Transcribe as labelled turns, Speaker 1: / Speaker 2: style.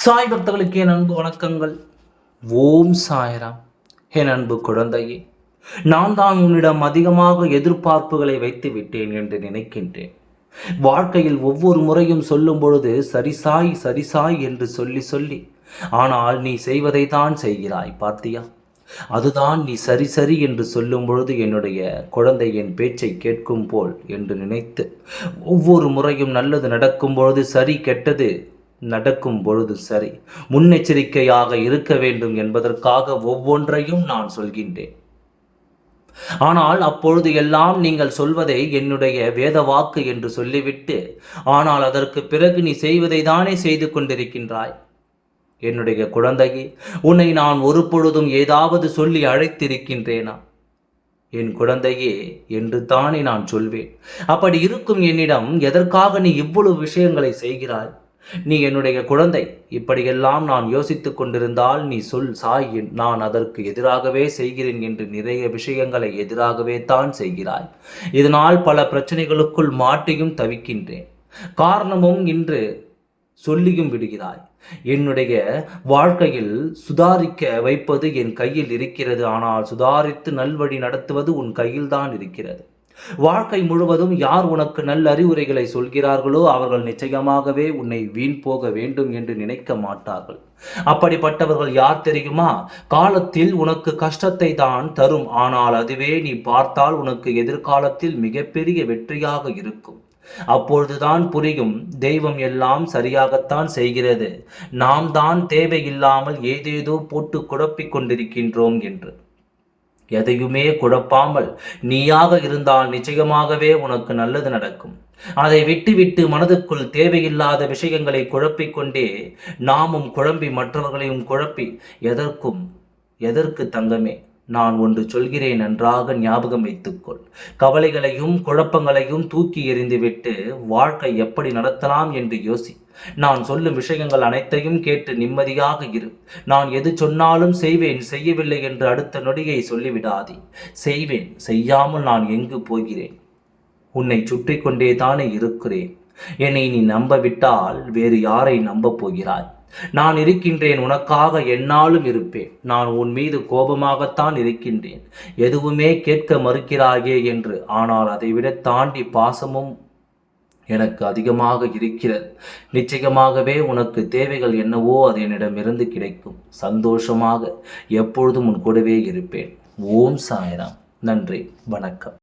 Speaker 1: சாய் பக்தர்களுக்கு என் அன்பு வணக்கங்கள். ஓம் சாய்ராம். என் அன்பு குழந்தையே நான் தான் உன்னிடம் அதிகமாக எதிர்பார்ப்புகளை வைத்து விட்டேன் என்று நினைக்கின்றேன். வாழ்க்கையில் ஒவ்வொரு முறையும் சொல்லும் பொழுது சரிசாய் சரிசாய் என்று சொல்லி சொல்லி ஆனால் நீ செய்வதை தான் செய்கிறாய் பார்த்தியா அதுதான் நீ சரி சரி என்று சொல்லும் பொழுது என்னுடைய குழந்தையின் பேச்சை கேட்கும் போல் என்று நினைத்து ஒவ்வொரு முறையும் நல்லது நடக்கும் பொழுது சரி கெட்டது நடக்கும் பொழுது சரி முன்னெச்சரிக்கையாக இருக்க வேண்டும் என்பதற்காக ஒவ்வொன்றையும் நான் சொல்கின்றேன். ஆனால் அப்பொழுது எல்லாம் நீங்கள் சொல்வதை என்னுடைய வேத வாக்கு என்று சொல்லிவிட்டு ஆனால் அதற்கு பிறகு நீ செய்வதை தானே செய்து கொண்டிருக்கின்றாய்? என்னுடைய குழந்தையே உன்னை நான் ஒரு பொழுதும் ஏதாவது சொல்லி அழைத்திருக்கின்றேனா? என் குழந்தையே என்று தானே நான் சொல்வேன். அப்படி இருக்கும் என்னிடம் எதற்காக நீ இவ்வளவு விஷயங்களை செய்கிறாய்? நீ என்னுடைய குழந்தை. இப்படியெல்லாம் நான் யோசித்துக் கொண்டிருந்தால் நீ சொல் சாய் நான் அதற்கு எதிராகவே செய்கிறேன் என்று நிறைய விஷயங்களை எதிராகவே தான் செய்கிறாய். இதனால் பல பிரச்சனைகளுக்குள் மாட்டியும் தவிக்கின்றேன். காரணமும் இன்று சொல்லியும் விடுகிறாய். என்னுடைய வாழ்க்கையில் சுதாரிக்க வைப்பது என் கையில் இருக்கிறது. ஆனால் சுதாரித்து நல்வழி நடத்துவது உன் கையில்தான் இருக்கிறது. வாழ்க்கை முழுவதும் யார் உனக்கு நல்ல அறிவுரைகளை சொல்கிறார்களோ அவர்கள் நிச்சயமாகவே உன்னை வீண் போக வேண்டும் என்று நினைக்க மாட்டார்கள். அப்படிப்பட்டவர்கள் யார் தெரியுமா? காலத்தில் உனக்கு கஷ்டத்தை தான் தரும். ஆனால் அதுவே நீ பார்த்தால் உனக்கு எதிர்காலத்தில் மிகப்பெரிய வெற்றியாக இருக்கும். அப்பொழுதுதான் புரியும். தெய்வம் எல்லாம் சரியாகத்தான் செய்கிறது. நாம் தான் தேவையில்லாமல் ஏதேதோ போட்டு குழப்பிக் கொண்டிருக்கின்றோம் என்று. எதையுமே குழப்பாமல் நீயாக இருந்தால் நிச்சயமாகவே உனக்கு நல்லது நடக்கும். அதை விட்டுவிட்டு மனதுக்குள் தேவையில்லாத விஷயங்களை குழப்பிக்கொண்டே நாமும் குழம்பி மற்றவர்களையும் குழப்பி எதற்கும் எதற்கு தங்கமே? நான் ஒன்று சொல்கிறேன் நன்றாக ஞாபகம் வைத்துக்கொள். கவலைகளையும் குழப்பங்களையும் தூக்கி எறிந்துவிட்டு வாழ்க்கை எப்படி நடத்தலாம் என்று யோசி. நான் சொல்லும் விஷயங்கள் அனைத்தையும் கேட்டு நிம்மதியாக இரு. நான் எது சொன்னாலும் செய்வேன் செய்யவில்லை என்று அடுத்த நொடியை சொல்லிவிடாதே. செய்வேன் செய்யாமல் நான் எங்கு போகிறேன்? உன்னை சுற்றி கொண்டே தானே இருக்கிறேன். என்னை நீ நம்பவிட்டால் வேறு யாரை நம்பப் போகிறாய்? நான் இருக்கின்றேன் உனக்காக என்னாலும் இருப்பேன். நான் உன் மீது கோபமாகத்தான் இருக்கின்றேன். எதுவுமே கேட்க மறுக்கிறாயே என்று. ஆனால் அதைவிட தாண்டி பாசமும் எனக்கு அதிகமாக இருக்கிறது. நிச்சயமாகவே உனக்கு தேவைகள் என்னவோ அது என்னிடமிருந்து கிடைக்கும். சந்தோஷமாக எப்பொழுதும் உன் கூடவே இருப்பேன். ஓம் சாய்ராம். நன்றி. வணக்கம்.